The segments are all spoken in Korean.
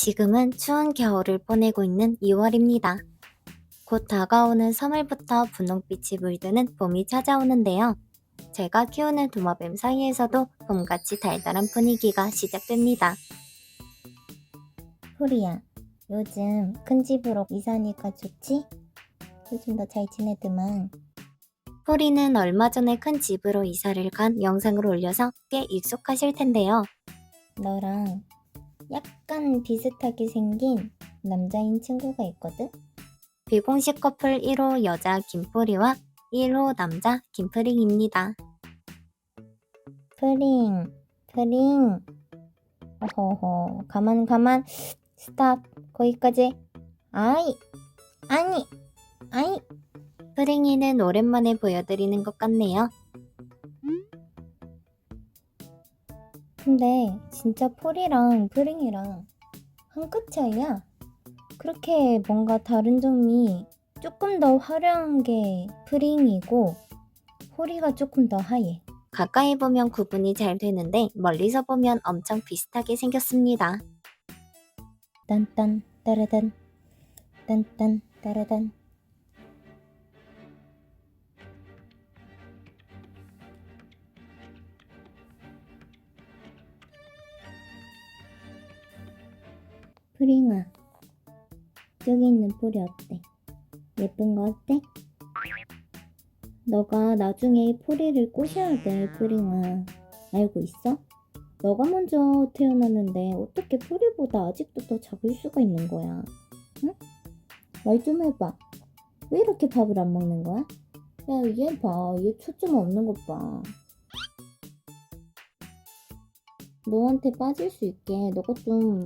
지금은 추운 겨울을 보내고 있는 2월입니다. 곧 다가오는 3월부터 분홍빛이 물드는 봄이 찾아오는데요. 제가 키우는 도마뱀 사이에서도 봄같이 달달한 분위기가 시작됩니다. 소리야, 요즘 큰 집으로 이사하니까 좋지? 요즘 너 잘 지내드만. 포리는 얼마 전에 큰 집으로 이사를 간 영상을 올려서 꽤 익숙하실 텐데요. 너랑 약간 비슷하게 생긴 남자인 친구가 있거든? 비공식 커플 1호 여자 김포리와 1호 남자 김프링입니다. 프링, 프링. 어허허, 가만, 가만. 스탑. 거기까지. 아이, 아니, 아이. 프링이는 오랜만에 보여드리는 것 같네요. 근데 진짜 폴이랑 프링이랑 한 끗 차이야. 그렇게 뭔가 다른 점이 조금 더 화려한 게 프링이고 폴이가 조금 더 하얘. 가까이 보면 구분이 잘 되는데 멀리서 보면 엄청 비슷하게 생겼습니다. 딴딴 따라단 딴딴 따라단 프링아 저기 있는 폴이 어때? 예쁜 거 어때? 너가 나중에 포리를 꼬셔야 돼, 프링아. 알고 있어? 너가 먼저 태어났는데 어떻게 포리보다 아직도 더 작을 수가 있는 거야? 응? 말 좀 해봐. 왜 이렇게 밥을 안 먹는 거야? 야, 얘 봐. 얘 초점 없는 것 봐. 너한테 빠질 수 있게 너가 좀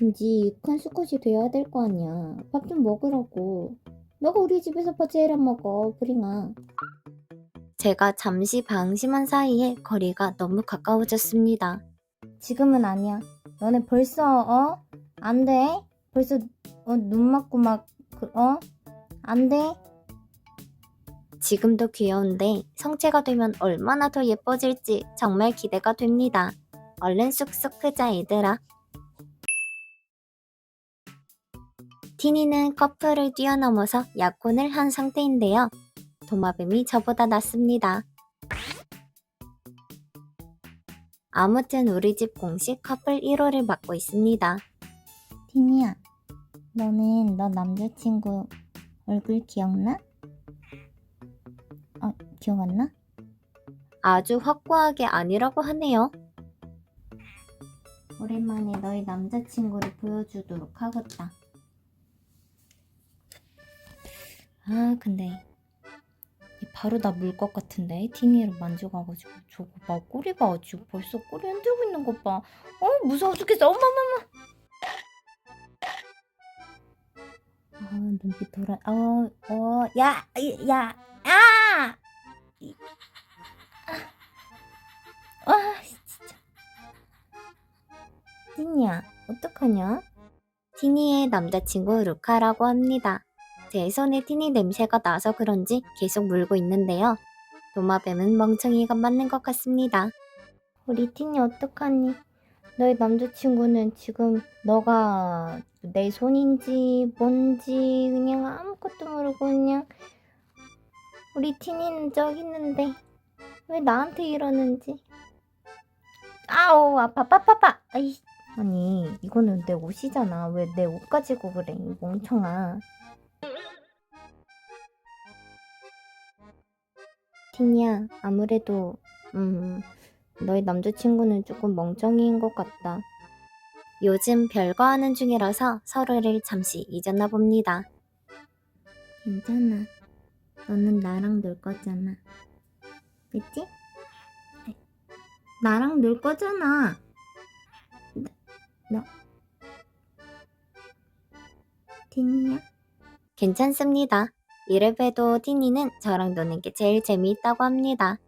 듬직한 수컷이 돼야 될 거 아니야. 밥 좀 먹으라고. 너가 우리 집에서 안 먹어, 프링아. 제가 잠시 방심한 사이에 거리가 너무 가까워졌습니다. 지금은 아니야. 너네 벌써 어? 안 돼. 벌써 어, 눈 맞고 막 그, 어? 안 돼. 지금도 귀여운데 성체가 되면 얼마나 더 예뻐질지 정말 기대가 됩니다. 얼른 쑥쑥 크자 얘들아. 티니는 커플을 뛰어넘어서 약혼을 한 상태인데요. 도마뱀이 저보다 낫습니다. 아무튼 우리 집 공식 커플 1호를 맡고 있습니다. 티니야. 너는 너 남자친구 얼굴 기억나? 어, 기억 안 나? 아주 확고하게 아니라고 하네요. 오랜만에 너의 남자친구를 보여주도록 하겠다. 아, 근데 얘 바로 나 물 것 같은데 티니를 만져가가지고 저거 봐 꼬리 봐 지금 벌써 꼬리 흔들고 있는 것 봐. 어 무서워 죽겠어. 엄마마마. 아 눈빛 돌아. 어어야야 야. 아! 이- 아, 아 진짜. 티니야 어떡하냐? 티니의 남자친구 루카라고 합니다. 제 손에 티니 냄새가 나서 그런지 계속 물고 있는데요. 도마뱀은 멍청이가 맞는 것 같습니다. 우리 티니 어떡하니? 너의 남자친구는 지금 너가 내 손인지 뭔지 그냥 아무것도 모르고 그냥 우리 티니는 저기 있는데 왜 나한테 이러는지 아우 아파 빠빠빠 아이 아니 이거는 내 옷이잖아 왜 내 옷 가지고 그래 이 멍청아 티니야, 아무래도 음, 너의 남자친구는 조금 멍청이인 것 같다. 요즘 별거 하는 중이라서 서로를 잠시 잊었나 봅니다. 괜찮아. 너는 나랑 놀 거잖아. 그치? 나랑 놀 거잖아. 나, 너. 티니야? 괜찮습니다. 이래봬도 티니는 저랑 노는 게 제일 재미있다고 합니다.